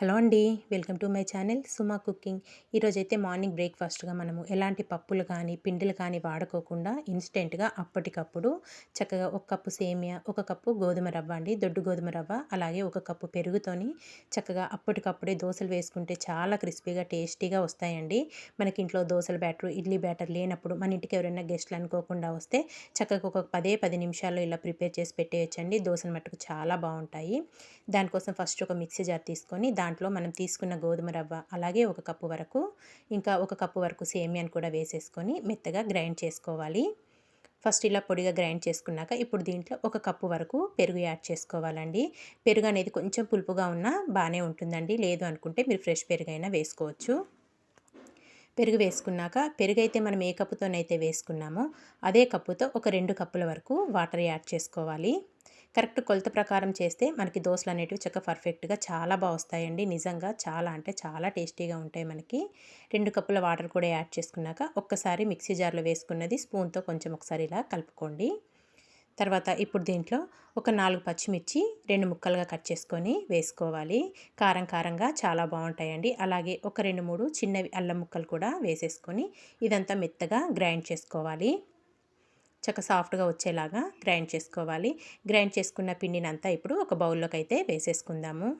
Hello అండి welcome to my channel Suma cooking. ఈరోజైతే morning బ్రేక్ఫాస్ట్గా మనము ఎలాంటి పప్పులు కానీ పిండిలు కానీ వాడుకోకుండా ఇన్స్టెంట్గా అప్పటికప్పుడు చక్కగా ఒక కప్పు సేమియా ఒక కప్పు గోధుమ రవ్వ అండి. దొడ్డు గోధుమ రవ్వ అలాగే ఒక కప్పు పెరుగుతోని చక్కగా అప్పటికప్పుడే దోశలు వేసుకుంటే చాలా క్రిస్పీగా టేస్టీగా వస్తాయండి. మనకి ఇంట్లో దోశల బ్యాటర్ ఇడ్లీ బ్యాటర్ లేనప్పుడు మన ఇంటికి ఎవరైనా గెస్ట్లు అనుకోకుండా వస్తే చక్కగా ఒక పదే పది నిమిషాల్లో ఇలా ప్రిపేర్ చేసి పెట్టేయచ్చండి. దోశలు మట్టుకు చాలా బాగుంటాయి. దానికోసం ఫస్ట్ ఒక మిక్సీ జార్ తీసుకొని దాని దాంట్లో మనం తీసుకున్న గోధుమ రవ్వ అలాగే ఒక కప్పు వరకు ఇంకా ఒక కప్పు వరకు సేమియాను కూడా వేసేసుకొని మెత్తగా గ్రైండ్ చేసుకోవాలి. ఫస్ట్ ఇలా పొడిగా గ్రైండ్ చేసుకున్నాక ఇప్పుడు దీంట్లో ఒక కప్పు వరకు పెరుగు యాడ్ చేసుకోవాలండి. పెరుగు అనేది కొంచెం పులుపుగా ఉన్నా బాగానే ఉంటుందండి. లేదు అనుకుంటే మీరు ఫ్రెష్ పెరుగు అయినా వేసుకోవచ్చు. పెరుగు వేసుకున్నాక పెరుగు అయితే మనం ఏ కప్పుతోనైతే వేసుకున్నామో అదే కప్పుతో ఒక రెండు కప్పుల వరకు వాటర్ యాడ్ చేసుకోవాలి. కరెక్ట్ కొలత ప్రకారం చేస్తే మనకి దోశలు అనేటివి చక్కగా పర్ఫెక్ట్గా చాలా బాగా వస్తాయండి. నిజంగా చాలా అంటే చాలా టేస్టీగా ఉంటాయి మనకి. రెండు కప్పుల వాటర్ కూడా యాడ్ చేసుకున్నాక ఒక్కసారి మిక్సీ జార్లో వేసుకున్నది స్పూన్తో కొంచెం ఒకసారి ఇలా కలుపుకోండి. తర్వాత ఇప్పుడు దీంట్లో ఒక నాలుగు పచ్చిమిర్చి రెండు ముక్కలుగా కట్ చేసుకొని వేసుకోవాలి. కారం కారంగా చాలా బాగుంటాయండి. అలాగే ఒక రెండు మూడు చిన్నవి అల్లం ముక్కలు కూడా వేసేసుకొని ఇదంతా మెత్తగా గ్రైండ్ చేసుకోవాలి. చక్క సాఫ్ట్గా వచ్చేలాగా గ్రైండ్ చేసుకోవాలి. గ్రైండ్ చేసుకున్న పిండినంతా ఇప్పుడు ఒక బౌల్లోకి అయితే వేసేసుకుందాము.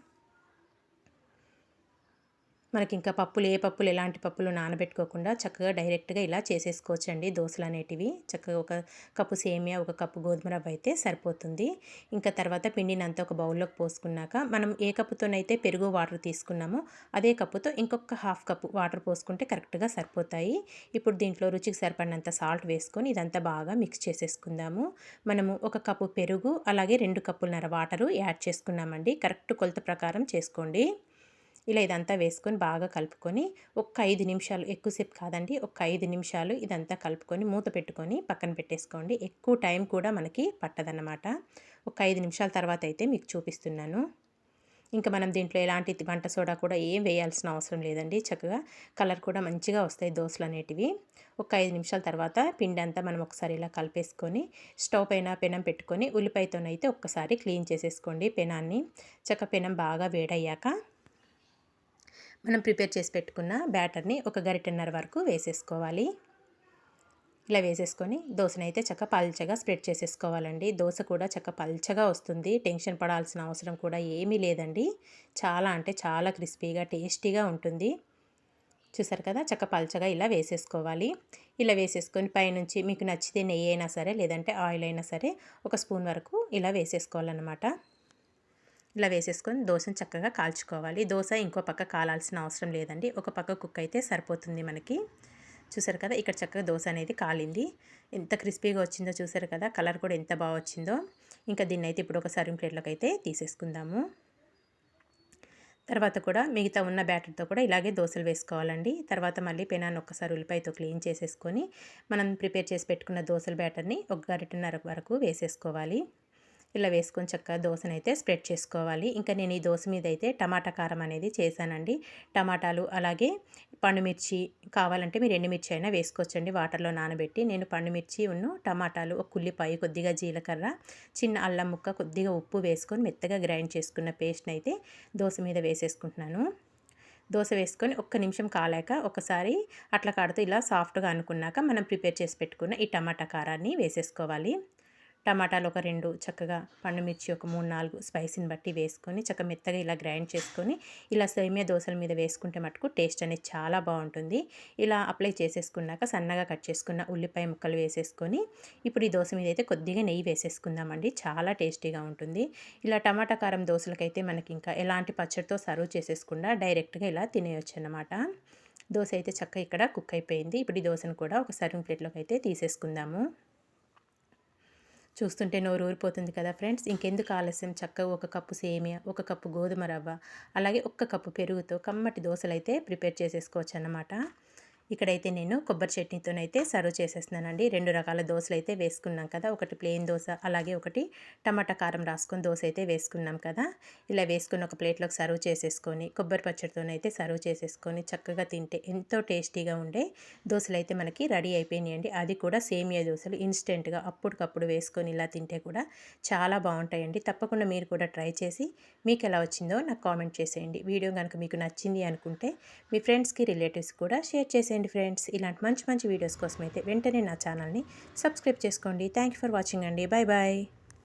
మనకి ఇంకా పప్పులు ఏ పప్పులు ఎలాంటి పప్పులు నానబెట్టుకోకుండా చక్కగా డైరెక్ట్గా ఇలా చేసేసుకోవచ్చండి దోశలు అనేటివి. చక్కగా ఒక కప్పు సేమియా ఒక కప్పు గోధుమ రవ్వ అయితే సరిపోతుంది. ఇంకా తర్వాత పిండిని అంతా ఒక బౌల్లోకి పోసుకున్నాక మనం ఏ కప్పుతోనైతే పెరుగు వాటర్ తీసుకున్నామో అదే కప్పుతో ఇంకొక హాఫ్ కప్పు వాటర్ పోసుకుంటే కరెక్ట్గా సరిపోతాయి. ఇప్పుడు దీంట్లో రుచికి సరిపడినంత సాల్ట్ వేసుకొని ఇదంతా బాగా మిక్స్ చేసేసుకుందాము. మనము ఒక కప్పు పెరుగు అలాగే రెండు కప్పులన్నర వాటరు యాడ్ చేసుకున్నామండి. కరెక్ట్ కొలత ప్రకారం చేసుకోండి. ఇలా ఇదంతా వేసుకొని బాగా కలుపుకొని ఒక ఐదు నిమిషాలు ఎక్కువసేపు కాదండి ఒక ఐదు నిమిషాలు ఇదంతా కలుపుకొని మూత పెట్టుకొని పక్కన పెట్టేసుకోండి. ఎక్కువ టైం కూడా మనకి పట్టదన్నమాట. ఒక ఐదు నిమిషాల తర్వాత అయితే మీకు చూపిస్తున్నాను. ఇంకా మనం దీంట్లో ఎలాంటి వంట సోడా కూడా ఏం వేయాల్సిన అవసరం లేదండి. చక్కగా కలర్ కూడా మంచిగా వస్తాయి దోశలు అనేటివి. ఒక ఐదు నిమిషాల తర్వాత పిండి అంతా మనం ఒకసారి ఇలా కలిపేసుకొని స్టవ్ పైన పెనం పెట్టుకొని ఉల్లిపాయతోనైతే ఒక్కసారి క్లీన్ చేసేసుకోండి పెనాన్ని. చక్క పెనం బాగా వేడయ్యాక మనం ప్రిపేర్ చేసి పెట్టుకున్న బ్యాటర్ని ఒక గరిటెన్నర వరకు వేసేసుకోవాలి. ఇలా వేసేసుకొని దోశని అయితే చక్క పల్చగా స్ప్రెడ్ చేసేసుకోవాలండి. దోశ కూడా చక్క పల్చగా వస్తుంది. టెన్షన్ పడాల్సిన అవసరం కూడా ఏమీ లేదండి. చాలా అంటే చాలా క్రిస్పీగా టేస్టీగా ఉంటుంది. చూసారు కదా? చక్క పల్చగా ఇలా వేసేసుకోవాలి. ఇలా వేసేసుకొని పైనుంచి మీకు నచ్చితే నెయ్యి అయినా సరే లేదంటే ఆయిల్ అయినా సరే ఒక స్పూన్ వరకు ఇలా వేసేసుకోవాలన్నమాట. ఇలా వేసేసుకొని దోశను చక్కగా కాల్చుకోవాలి. దోశ ఇంకో పక్క కాలాల్సిన అవసరం లేదండి. ఒక పక్క కుక్ అయితే సరిపోతుంది మనకి. చూసారు కదా ఇక్కడ చక్కగా దోశ అనేది కాలింది. ఎంత క్రిస్పీగా వచ్చిందో చూసారు కదా కలర్ కూడా ఎంత బాగా వచ్చిందో. ఇంకా దీన్ని అయితే ఇప్పుడు ఒక సర్వింగ్ ప్లేట్లోకి అయితే తీసేసుకుందాము. తర్వాత కూడా మిగతా ఉన్న బ్యాటర్తో కూడా ఇలాగే దోశలు వేసుకోవాలండి. తర్వాత మళ్ళీ పెనాన్ని ఒక్కసారి ఉల్లిపాయతో క్లీన్ చేసేసుకొని మనం ప్రిపేర్ చేసి పెట్టుకున్న దోశల బ్యాటర్ని ఒక గరిటన్నర వరకు వేసేసుకోవాలి. ఇలా వేసుకొని చక్కగా దోశను అయితే స్ప్రెడ్ చేసుకోవాలి. ఇంకా నేను ఈ దోశ మీద అయితే టమాటా కారం అనేది చేశానండి. టమాటాలు అలాగే పండుమిర్చి కావాలంటే మీరు ఎండుమిర్చి అయినా వేసుకోవచ్చండి. వాటర్లో నానబెట్టి నేను పండుమిర్చి ఉన్ను టమాటాలు ఒక ఉల్లిపాయ కొద్దిగా జీలకర్ర చిన్న అల్లం ముక్క కొద్దిగా ఉప్పు వేసుకొని మెత్తగా గ్రైండ్ చేసుకున్న పేస్ట్ని అయితే దోశ మీద వేసేసుకుంటున్నాను. దోశ వేసుకొని ఒక్క నిమిషం కాలాక ఒకసారి అట్లా కాడుతూ ఇలా సాఫ్ట్గా అనుకున్నాక మనం ప్రిపేర్ చేసి పెట్టుకున్న ఈ టమాటా కారాన్ని వేసేసుకోవాలి. టమాటాలు ఒక రెండు చక్కగా పండుమిర్చి ఒక మూడు నాలుగు స్పైసీని బట్టి వేసుకొని చక్కగా మెత్తగా ఇలా గ్రైండ్ చేసుకొని ఇలా సేమియా దోశల మీద వేసుకుంటే మటుకు టేస్ట్ అనేది చాలా బాగుంటుంది. ఇలా అప్లై చేసేసుకున్నాక సన్నగా కట్ చేసుకున్న ఉల్లిపాయ ముక్కలు వేసేసుకొని ఇప్పుడు ఈ దోశ మీద అయితే కొద్దిగా నెయ్యి వేసేసుకుందామండి. చాలా టేస్టీగా ఉంటుంది. ఇలా టమాటా కారం దోశలకైతే మనకి ఇంకా ఎలాంటి పచ్చడితో సర్వ్ చేసేసుకుండా డైరెక్ట్గా ఇలా తినేయచ్చు అన్నమాట. దోశ అయితే చక్కగా ఇక్కడ కుక్ అయిపోయింది. ఇప్పుడు ఈ దోశను కూడా ఒక సర్వింగ్ ప్లేట్లోకి అయితే తీసేసుకుందాము. చూస్తుంటే నోరు ఊరిపోతుంది కదా ఫ్రెండ్స్. ఇంకెందుకు ఆలస్యం? చక్కగా ఒక కప్పు సేమియా ఒక కప్పు గోధుమ రవ్వ అలాగే ఒక్క కప్పు పెరుగుతో కమ్మటి దోశలు అయితే ప్రిపేర్ చేసేసుకోవచ్చు అన్నమాట ఇక్కడైతే నేను కొబ్బరి చట్నీతోనైతే సర్వ్ చేసేస్తున్నానండి. రెండు రకాల దోశలు అయితే వేసుకున్నాం కదా ఒకటి ప్లెయిన్ దోశ అలాగే ఒకటి టమాటా కారం రాసుకొని దోశ అయితే వేసుకున్నాం కదా. ఇలా వేసుకుని ఒక ప్లేట్లోకి సర్వ్ చేసేసుకొని కొబ్బరి పచ్చడితోనైతే సర్వ్ చేసేసుకొని చక్కగా తింటే ఎంతో టేస్టీగా ఉండే దోశలు అయితే మనకి రెడీ అయిపోయినాయండి. అది కూడా సేమియా దోశలు ఇన్స్టెంట్గా అప్పటికప్పుడు వేసుకొని ఇలా తింటే కూడా చాలా బాగుంటాయండి. తప్పకుండా మీరు కూడా ట్రై చేసి మీకు ఎలా వచ్చిందో నాకు కామెంట్ చేసేయండి. వీడియో కనుక మీకు నచ్చింది అనుకుంటే మీ ఫ్రెండ్స్కి రిలేటివ్స్ కూడా షేర్ చేసేయండి. ఫ్రెండ్స్. ఇలాంటి మంచి మంచి వీడియోస్ కోసం అయితే వెంటనే నా ఛానల్ని సబ్స్క్రైబ్ చేసుకోండి. థ్యాంక్ ఫర్ వాచింగ్ అండి. Bye bye.